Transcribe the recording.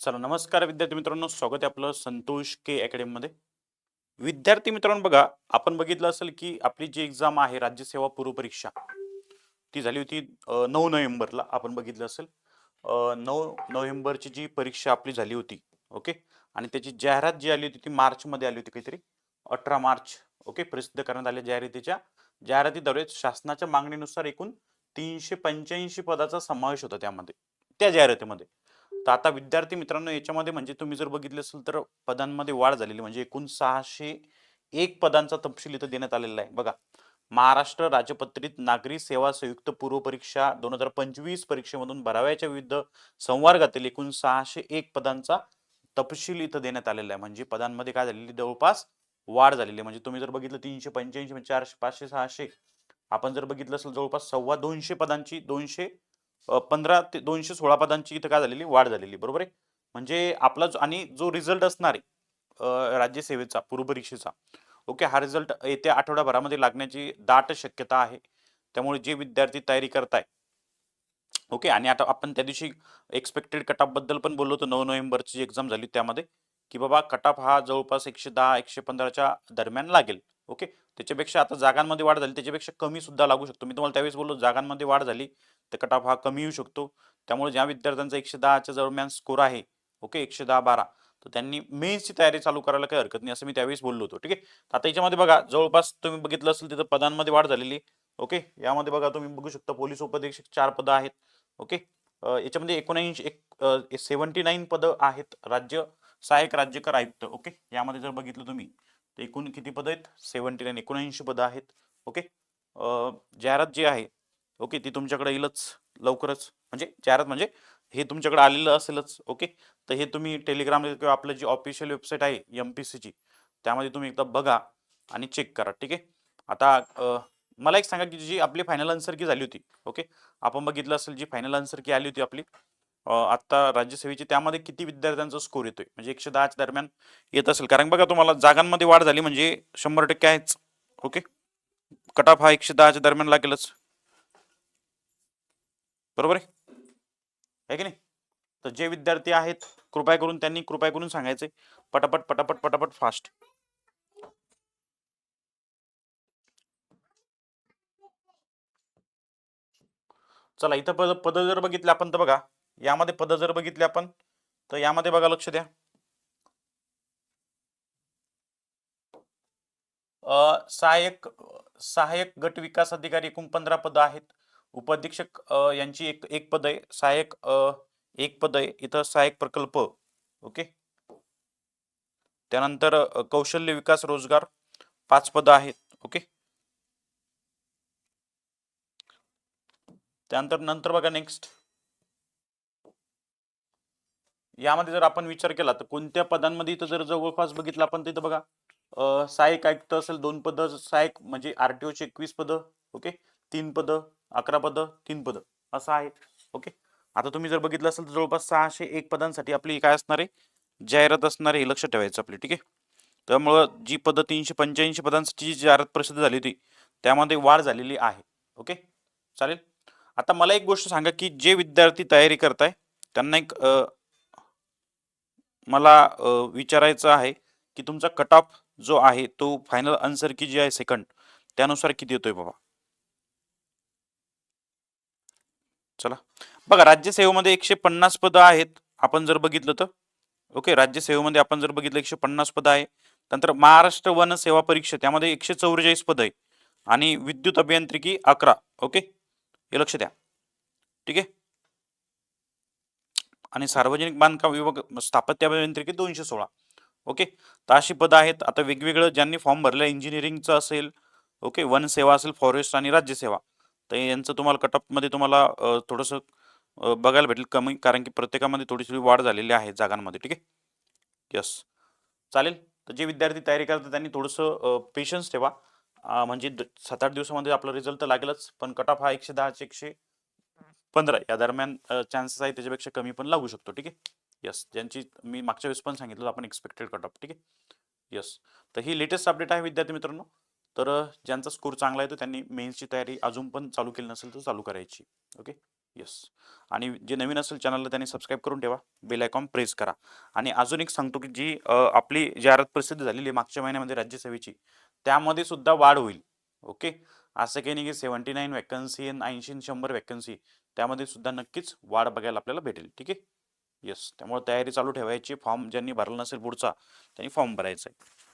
चला नमस्कार विद्यार्थी मित्रांनो. स्वागत आहे आपलं संतोष के अकॅडमीमध्ये विद्यार्थी मित्रांनो बघा आपण बघितलं असेल की आपली जी एक्झाम आहे राज्यसेवा पूर्वपरीक्षा ती झाली होती नऊ नोव्हेंबरला आपण बघितलं असेल. नऊ नोव्हेंबरची जी परीक्षा आपली झाली होती ओके? आणि त्याची जाहिरात जी आली होती ती मार्चमध्ये आली होती काहीतरी अठरा मार्च ओके? प्रसिद्ध करण्यात आल्या जाहिरातीच्या. जाहिरातीद्वारे शासनाच्या मागणीनुसार एकूण तीनशे पंच्याऐंशी पदाचा समावेश होता त्यामध्ये त्या जाहिरातीमध्ये. तर आता विद्यार्थी मित्रांनो याच्यामध्ये म्हणजे तुम्ही जर बघितले असेल तर पदांमध्ये वाढ झालेली म्हणजे एकूण सहाशे एक पदांचा तपशील इथं देण्यात आलेला आहे. बघा महाराष्ट्र राजपत्रित नागरी सेवा संयुक्त पूर्व परीक्षा दोन हजार पंचवीस परीक्षेमधून भरावयाच्या विविध संवर्गातील एकूण सहाशे एक पदांचा तपशील इथं देण्यात आलेला आहे. म्हणजे पदांमध्ये काय झालेली जवळपास वाढ झालेली आहे. म्हणजे तुम्ही जर बघितलं तीनशे पंच्याऐंशी म्हणजे चारशे पाचशे सहाशे आपण जर बघितलं असेल जवळपास सव्वा दोनशे पदांची दोनशे पंधरा ते दोनशे सोळा पदांची इथं काय झालेली? वाढ झालेली बरोबर आहे? म्हणजे आपला जो आणि जो रिझल्ट असणार आहे राज्यसेवेचा पूर्वपरीक्षेचा ओके? हा रिझल्ट येत्या आठवड्याभरामध्ये लागण्याची दाट शक्यता आहे. त्यामुळे जे विद्यार्थी तयारी करताय ओके? आणि आता आपण त्या दिवशी एक्सपेक्टेड कटापबद्दल पण बोललो होतो नऊ नोव्हेंबरची एक्झाम झाली त्यामध्ये की बाबा कटाप हा जवळपास एकशे दहा एकशे पंधराच्या दरम्यान लागेल ओके? त्याच्यापेक्षा आता जागांमध्ये वाढ झाली त्याच्यापेक्षा कमी सुद्धा लागू शकतो. मी तुम्हाला त्यावेळेस बोललो जागांमध्ये वाढ झाली तर कटाफ हा कमी येऊ शकतो. त्यामुळे ज्या विद्यार्थ्यांचा एकशे दहाच्या दरम्यान स्कोर आहे ओके एकशे दहा बारा तर त्यांनी मेन्सची तयारी चालू करायला काही हरकत नाही असं मी त्यावेळेस बोललो होतो ठीक आहे? आता याच्यामध्ये बघा जवळपास तुम्ही बघितलं असेल तिथं पदांमध्ये वाढ झालेली ओके? यामध्ये बघा तुम्ही बघू शकता पोलीस उपअधीक्षक चार पदं आहेत ओके? याच्यामध्ये एकोणऐंशी एक सेव्हन्टी नाईन पदं आहेत राज्य सहाय्यक राज्यकर आयुक्त ओके? यामध्ये जर बघितलं तुम्ही तर एकूण किती पदं आहेत? सेव्हन्टी नाईन एकोणऐंशी पदं आहेत ओके? जाहिरात जी आहे ओके ती तुमच्याकडे येईलच लवकरच. म्हणजे जाहिरात म्हणजे हे तुमच्याकडे आलेलं असेलच ओके? तर हे तुम्ही टेलिग्राम किंवा आपलं जी ऑफिशियल वेबसाईट आहे एम पी सीची त्यामध्ये तुम्ही एकदा बघा आणि चेक करा ठीक आहे? आता मला एक सांगा की जी आपली फायनल आन्सर की झाली होती ओके? आपण बघितलं असेल जी फायनल आन्सर की आली होती आपली आत्ता राज्यसेवेची त्यामध्ये किती विद्यार्थ्यांचा स्कोर येतोय? म्हणजे एकशे दहाच्या दरम्यान येत असेल. कारण बघा तुम्हाला जागांमध्ये वाढ झाली म्हणजे शंभर टक्के आहेच ओके? कटाप हा एकशे दहाच्या दरम्यान लागेलच. बरोबर आहे? आहे की नाही? तर जे विद्यार्थी आहेत कृपया करून त्यांनी कृपया करून सांगायचे. पटापट पटापट पटापट फास्ट चला इथं पद पद जर बघितले आपण तर बघा. यामध्ये पद जर बघितले आपण तर यामध्ये बघा लक्ष द्या. सहाय्यक सहाय्यक गट विकास अधिकारी एकूण पंधरा पद आहेत. उपाधीक्षक यांची एक एक पद आहे सहाय्यक एक पद आहे इथं सहाय्यक प्रकल्प ओके? त्यानंतर कौशल्य विकास रोजगार पाच पद आहेत ओके? त्यानंतर नंतर बघा नेक्स्ट यामध्ये जर आपण विचार केला तर कोणत्या पदांमध्ये इथं जर जवळपास बघितलं आपण तिथं बघा सहाय्यक आयुक्त असेल दोन पद सहाय्यक म्हणजे आरटीओचे एकवीस पद ओके? तीन पद अकरा पदं तीन पदं असं आहे. ओके? आता तुम्ही जर बघितलं असेल तर जवळपास सहाशे एक पदांसाठी आपली काय असणार आहे? जाहिरात असणार आहे हे ठेवायचं आपली ठीक आहे? त्यामुळं जी पदं तीनशे पंच्याऐंशी पदांसाठी जी जाहिरात प्रसिद्ध झाली होती त्यामध्ये वाढ झालेली आहे. ओके? चालेल? आता मला एक गोष्ट सांगा की जे विद्यार्थी तयारी करताय त्यांना एक मला विचारायचं आहे की तुमचा कट ऑफ जो आहे तो फायनल आन्सर की जी आहे सेकंड त्यानुसार किती येतोय बाबा? चला. बघा राज्यसेवेमध्ये एकशे पन्नास पदं आहेत आपण जर बघितलं तर. ओके राज्यसेवेमध्ये आपण जर बघितलं एकशे पन्नास पदं आहे. नंतर महाराष्ट्र वन सेवा परीक्षा त्यामध्ये एकशे चौवेचाळीस पदं आहे. आणि विद्युत अभियांत्रिकी अकरा ओके? हे लक्ष द्या. ठीक आहे? आणि सार्वजनिक बांधकाम विभाग स्थापत्य अभियांत्रिकी दोनशे सोळा ओके? तर अशी पदं आहेत. आता वेगवेगळं ज्यांनी फॉर्म भरलं इंजिनिअरिंगचं असेल ओके? वन सेवा असेल फॉरेस्ट आणि राज्यसेवा. तर यांचं तुम्हाला कटअपमध्ये तुम्हाला थोडंसं बघायला भेटेल कमी कारण की प्रत्येकामध्ये थोडीशी वाढ झालेली आहे जागांमध्ये ठीक आहे? यस चालेल. तर जे विद्यार्थी तयारी करतात त्यांनी थोडंसं पेशन्स ठेवा. म्हणजे द- सात आठ दिवसामध्ये आपला रिझल्ट तर लागेलच पण कटअप हा एकशे दहाचे एकशे पंधरा या दरम्यान चान्सेस आहे त्याच्यापेक्षा कमी पण लागू शकतो ठीक आहे? यस ज्यांची मी मागच्या वेळेस पण सांगितलं होतं आपण एक्सपेक्टेड कटअप ठीक आहे? यस तर ही लेटेस्ट अपडेट आहे विद्यार्थी मित्रांनो. तर ज्यांचा स्कोर चांगला आहे तर त्यांनी मेन्सची तयारी अजून पण चालू केली नसेल तर चालू करायची. ओके? येस आणि जे नवीन असेल चॅनलला त्यांनी सबस्क्राईब करून ठेवा. बेल आयकॉन प्रेस करा. आणि अजून एक सांगतो की जी आपली जाहिरात प्रसिद्ध झालेली आहे मागच्या महिन्यामध्ये राज्यसेवेची त्यामध्ये सुद्धा वाढ होईल. ओके? असं काही नाही की सेव्हन्टी नाईन वॅकन्सी ऐंशी शंभर वॅकन्सी त्यामध्ये सुद्धा नक्कीच वाढ बघायला आपल्याला भेटेल. ठीक आहे? येस त्यामुळे तयारी चालू ठेवायची. फॉर्म ज्यांनी भरला नसेल पुढचा त्यांनी फॉर्म भरायचा आहे.